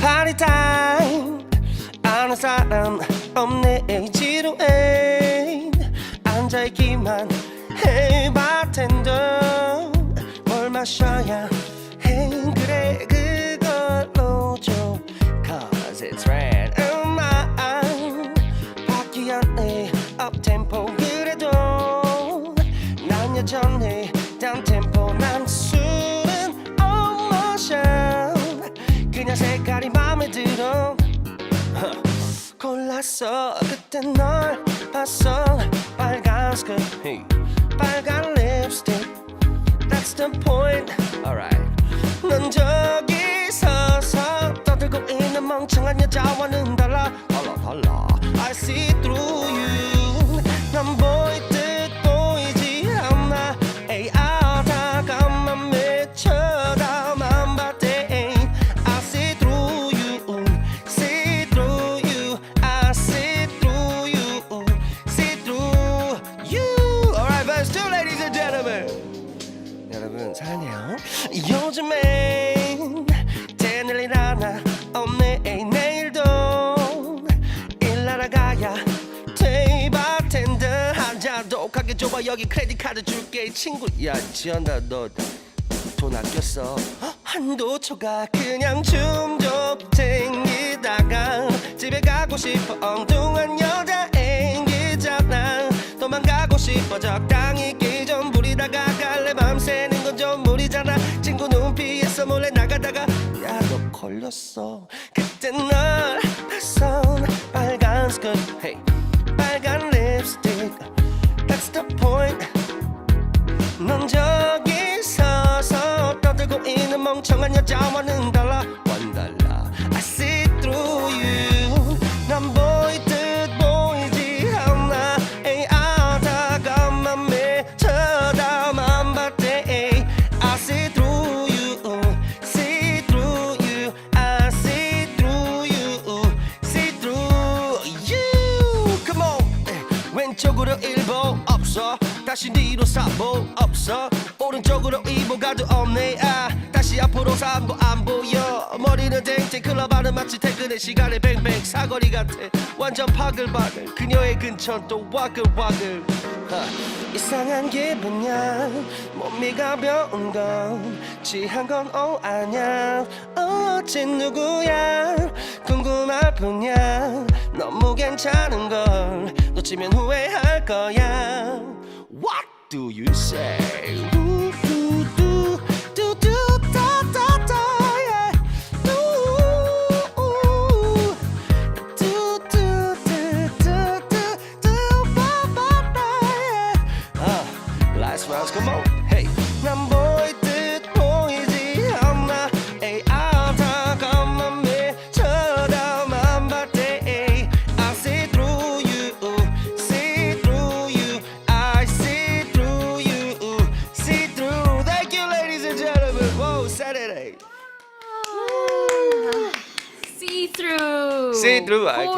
파리 타임 아는 사람 없네. 지루해. 앉아있기만 해. 바텐더. 뭘 마셔야 해. 그래 그걸로 줘. Cause it's red. in my eye 바뀌 않네 업템포 그래도 난 여전히 다운 색깔이 맘에 들어. 골랐어. 그때 널 봤어. 빨간 스커트. 빨간 립스틱. That's the point. Alright. 넌 저기 서서 떠들고 있는 멍청한 여자와는 달 사랑해요. 요즘엔 되는 일 하나 없네 내일도 일 하러 가야 돼 바텐더. 한잔 독하게 줘봐 여기 크레딧 카드 줄게. 친구 야 지연아 너돈 아꼈어? 한도 초가 그냥 춤좀 쟁이다가 집에 가고 싶어. 엉뚱한 여자 앵기잖아 도망가고 싶어. 적당히 걸렸어. 그때 널 봤어 빨간 스커트 hey, 빨간 립스틱. That's the point. 넌 저기 서서 떠들고 있는 멍청한 여자와는 달라 다시 뒤로 사보 없어? 오른쪽으로 이보 가도 없네. 아 다시 앞으로 삼보 안 보여. 머리는 댕댕 클럽 안은 마치 퇴근의 시간에 뱅뱅. 사거리 같아. 완전 파글파글. 그녀의 근처 또 와글와글. 하, 이상한 기분이야 몸이 가벼운 건 취한 건오 아냐? 어찐 누구야? 궁금할 뿐이야. 너무 괜찮은 걸 놓치면 후회할 거야 What do you say? Ooh, ooh, do, do, do, da, da, da, yeah. Ooh, ooh. Do, do, do, do, do, do, ba, ba, ba, yeah. Uh, last rounds, come on. See through.